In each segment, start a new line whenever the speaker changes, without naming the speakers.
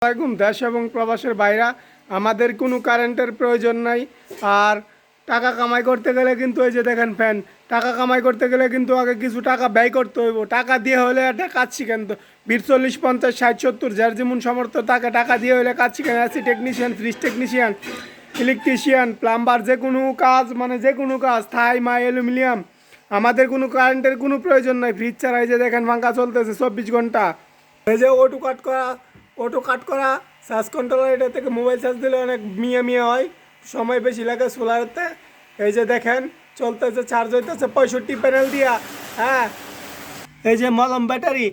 আসসালামাইকুম দেশ এবং প্রবাসের বাইরা। আমাদের কোনো কারেন্টের প্রয়োজন নাই। আর টাকা কামাই করতে গেলে কিন্তু এই যে দেখেন ফ্যান, টাকা কামাই করতে গেলে কিন্তু আগে কিছু টাকা ব্যয় করতে হইব। টাকা দিয়ে হলে একটা কাজ শিখেন তো। বিশ চল্লিশ পঞ্চাশ, ষাট, সত্তর, যার যেমন সমর্থ তাকে টাকা দিয়ে হলে কাজ শিখেন। AC technician, fridge technician, electrician, plumber, যে কোনো কাজ মানে যে কোনো কাজ, থাই, মাই, অ্যালুমিনিয়াম। আমাদের কোনো কারেন্টের কোনো প্রয়োজন নাই। ফ্রিজ ছাড়া এই যে দেখেন পাঙ্খা চলতেছে চব্বিশ ঘণ্টা। এই যে ওটু কাট করা অটো কাট করা সার্চ কন্ট্রোলার এটা থেকে মোবাইল চার্জ দিলে অনেক মিয়া মিয়া হয়, সময় বেশি লাগে সোলারতে। এই যে দেখেন, চলতেছে চার্জ হইতেছে পঁয়ষট্টি প্যানেল দিয়া হ্যাঁ? এই যে মলম ব্যাটারি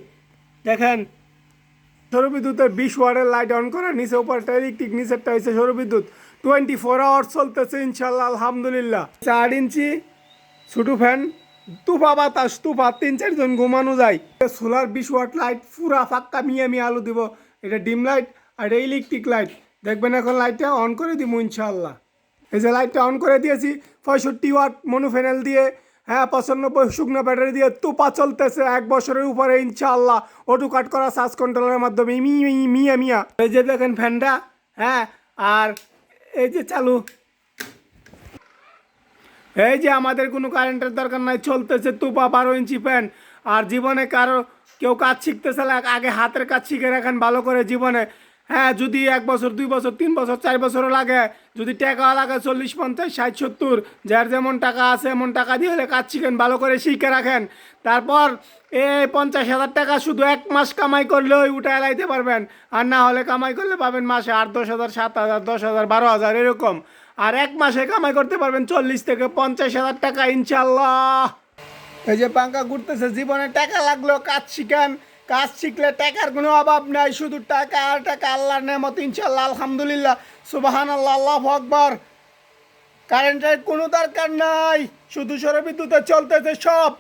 দেখেন, সৌরবিদ্যুতের বিশ ওয়ার্ডের লাইট অন করে, নিচে উপরটা ইলেকট্রিক নিচেরটা হয়েছে সৌরবিদ্যুৎ। টোয়েন্টি ফোর আওয়ার্স চলতেছে ইনশাল্লাহ আলহামদুলিল্লাহ। চার ইঞ্চি, ছোটো ফ্যান তুফা বাতাস, তুফা, তিন চারজন ঘুমানো যায়। সোলার বিশ ওয়াট লাইট পুরা ফাক্কা মিয়া মিয়া আলু দিব। এটা ডিম লাইট আর এটা ইলেকট্রিক লাইট। দেখবেন এখন লাইটটা অন করে দিব ইনশাল্লাহ এই যে লাইটটা অন করে দিয়েছি, পঁয়ষট্টি ওয়াট মনোফেনেল দিয়ে হ্যাঁ পঁচানব্বই শুকনো ব্যাটারি দিয়ে, তুপা চলতেছে এক বছরের উপরে ইনশাল্লাহ ওটু কাট করা সার্চ কন্ট্রোলের মাধ্যমে মিয়া মিয়া। এই যে দেখেন ফ্যানটা হ্যাঁ আর এই যে চালু এই যে আমাদের কোনো কারেন্টের দরকার নাই, চলতেছে তুপা বারো ইঞ্চি ফ্যান আর জীবনে কারও কেউ কাজ শিখতে চাইলে আগে হাতের কাজ শিখে রাখেন ভালো করে জীবনে। হ্যাঁ যদি এক বছর, দুই বছর, তিন বছর, চার বছরও লাগে, যদি টাকা লাগে চল্লিশ, পঞ্চাশ, ষাট, সত্তর, যার যেমন টাকা আছে এমন টাকা দিয়ে হলে কাজ শিখেন, ভালো করে শিখে রাখেন। তারপর এই পঞ্চাশ হাজার টাকা শুধু এক মাস কামাই করলে ওই উঠায় লাইতে পারবেন। আর না হলে কামাই করলে পাবেন মাসে আট, দশ হাজার, সাত হাজার, দশ হাজার, বারো হাজার, এরকম। আর এক মাসে কামাই করতে পারবেন চল্লিশ থেকে পঞ্চাশ হাজার টাকা ইনশাল্লাহ এই যে পাঙ্কা ঘুরতেছে, জীবনে টাকা লাগল কাজ শিখেন। কাজ শিখলে টাকার কোনো অভাব নাই, শুধু টাকা আর টাকা আল্লাহর নেমত ইনশাল্লাহ আলহামদুলিল্লাহ। সুবাহান আল্লাহ আল্লাহ আকবর। কারেন্টের কোনো দরকার নাই, শুধু সৌরবিদ্যুতে চলতেছে সব।